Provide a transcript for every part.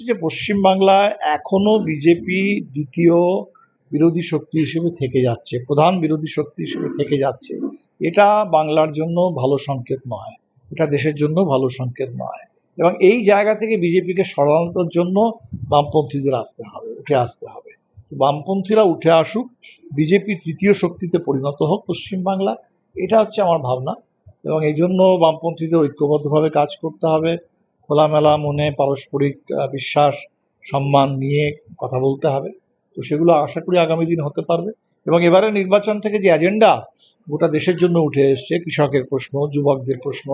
হচ্ছে যে পশ্চিমবাংলায় এখনও বিজেপি দ্বিতীয় বিরোধী শক্তি হিসেবে থেকে যাচ্ছে, প্রধান বিরোধী শক্তি হিসেবে থেকে যাচ্ছে। এটা বাংলার জন্য ভালো সংকেত নয়, এটা দেশের জন্য ভালো সংকেত নয়। এবং এই জায়গা থেকে বিজেপিকে সরানোর জন্য বামপন্থীদের আসতে হবে, উঠে আসতে হবে। বামপন্থীরা উঠে আসুক, বিজেপি তৃতীয় শক্তিতে পরিণত হোক পশ্চিমবাংলা এটা হচ্ছে আমার ভাবনা। এবং এই জন্য বামপন্থীদের ঐক্যবদ্ধভাবে কাজ করতে হবে খোলামেলা মনে পারস্পরিক বিশ্বাস সম্মান নিয়ে কথা বলতে হবে। তো সেগুলো আশা করি আগামী দিন হতে পারবে। এবং এবারে নির্বাচন থেকে যে এজেন্ডা গোটা দেশের জন্য উঠে এসছে। কৃষকের প্রশ্ন যুবকদের প্রশ্ন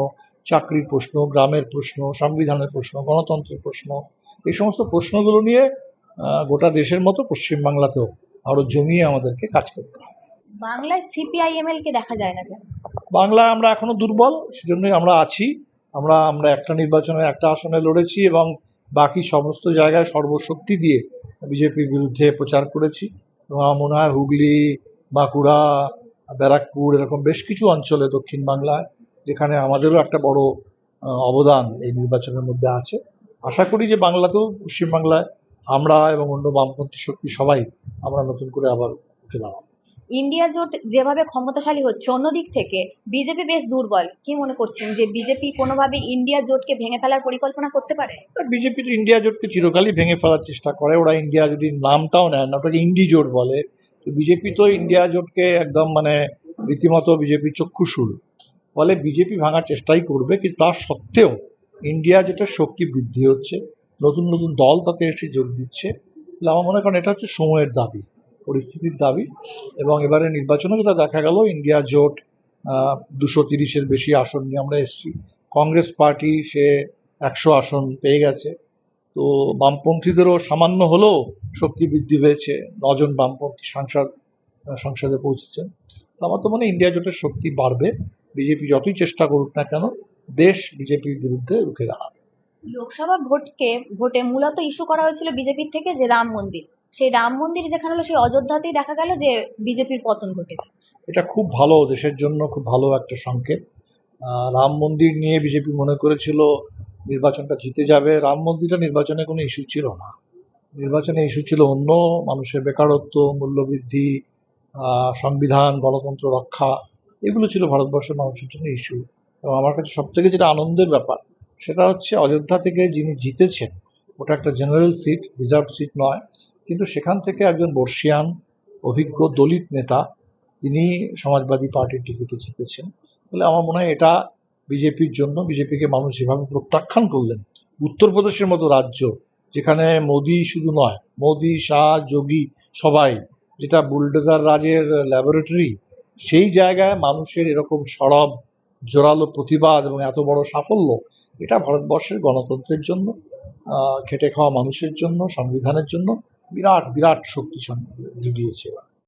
চাকরির প্রশ্ন গ্রামের প্রশ্ন সংবিধানের প্রশ্ন গণতন্ত্রের প্রশ্ন এই সমস্ত প্রশ্নগুলো নিয়ে গোটা দেশের মতো পশ্চিমবাংলাতেও আরও জমিয়ে আমাদেরকে কাজ করতে হবে। বাংলায় সিপিআইএমএল কে দেখা যায় না কেন? বাংলায় আমরা এখনও দুর্বল সেজন্যই আমরা আছি। আমরা আমরা একটা নির্বাচনে একটা আসনে লড়েছি এবং বাকি সমস্ত জায়গায় সর্বশক্তি দিয়ে বিজেপির বিরুদ্ধে প্রচার করেছি। এবং আমার মনে হয় হুগলি, বাঁকুড়া, ব্যারাকপুর এরকম বেশ কিছু অঞ্চলে দক্ষিণ বাংলায় যেখানে আমাদেরও একটা বড় অবদান এই নির্বাচনের মধ্যে আছে। আশা করি যে বাংলাতেও পশ্চিমবাংলায় আমরা এবং অন্য বামপন্থী শক্তি সবাই আমরা নতুন করে আবার উঠে দাঁড়াবো। ইন্ডিয়া জোট যেভাবে ক্ষমতাশালী হচ্ছে, অন্যদিক থেকে বিজেপি বেশ দুর্বল। কি মনে করছেন যে বিজেপি কোনোভাবে ইন্ডিয়া জোটকে ভেঙে ফেলার পরিকল্পনা করতে পারে? বিজেপি তো ইন্ডিয়া জোটকে চিরকালই ভেঙে ফেলার চেষ্টা করে। ওরা ইন্ডিয়া যদি নামটাও নেয় না ওটাকে ইন্ডি জোট বলে, তো বিজেপি তো ইন্ডিয়া জোটকে একদম মানে রীতিমতো বিজেপি চক্ষুশুল ফলে বিজেপি ভাঙার চেষ্টাই করবে, কিন্তু তার সত্ত্বেও ইন্ডিয়া জোটের শক্তি বৃদ্ধি হচ্ছে, নতুন নতুন দল তাতে এসে যোগ দিচ্ছে। আমার মনে করেন এটা হচ্ছে সময়ের দাবি। পরিস্থিতির দাবি এবং এবারে নির্বাচনে যেটা দেখা গেল, ইন্ডিয়া জোট দুশো তিরিশের বেশি আসন নিয়ে আমরা এসেছি। কংগ্রেস পার্টি, সে একশো আসন পেয়ে গেছে। তো বামপন্থীদেরও সামান্য হলেও শক্তি বৃদ্ধি হয়েছে নজন বামপন্থী সাংসদ সংসদে পৌঁছেছেন। তো আমার তো মনে ইন্ডিয়া জোটের শক্তি বাড়বে। বিজেপি যতই চেষ্টা করুক না কেন, দেশ বিজেপির বিরুদ্ধে রুখে দাঁড়াবে। লোকসভা ভোটকে, ভোটে মূলত ইস্যু করা হয়েছিল বিজেপির থেকে যে রাম মন্দির। সেই রাম মন্দির যেখানে হলো, সেই অযোধ্যাতেই দেখা গেল যে বিজেপির পতন ঘটেছে। এটা খুব ভালো দেশের জন্য খুব ভালো একটা সংকেত। রাম মন্দির নিয়ে বিজেপি মনে করেছিল নির্বাচনটা জিতে যাবে। রাম মন্দিরটা নির্বাচনে কোনো ইস্যু ছিল না। নির্বাচনে ইস্যু ছিল অন্য মানুষের বেকারত্ব, মূল্যবৃদ্ধি সংবিধান, গণতন্ত্র রক্ষা, এগুলো ছিল ভারতবর্ষের মানুষের জন্য ইস্যু এবং আমার কাছে সব থেকে যেটা আনন্দের ব্যাপার, সেটা হচ্ছে অযোধ্যা থেকে যিনি জিতেছেন, ওটা একটা জেনারেল সিট রিজার্ভ সিট নয়। কিন্তু সেখান থেকে একজন বর্ষিয়ান অভিজ্ঞ দলিত নেতা, তিনি সমাজবাদী পার্টির টিকিটে জিতেছেন। বলে আমার মনে হয় এটা বিজেপির জন্য, বিজেপিকে মানুষ যেভাবে প্রত্যাখ্যান করলেন, উত্তরপ্রদেশের মতো রাজ্য, যেখানে মোদি শুধু নয়, মোদি, শাহ, যোগী সবাই, যেটা বুলডোজার রাজের ল্যাবরেটরি, সেই জায়গায় মানুষের এরকম সরব, জোরালো প্রতিবাদ এবং এত বড় সাফল্য, এটা ভারতবর্ষের গণতন্ত্রের জন্য খেটে খাওয়া মানুষের জন্য, সংবিধানের জন্য বিরাট বিরাট শক্তি জুগিয়েছে এবার।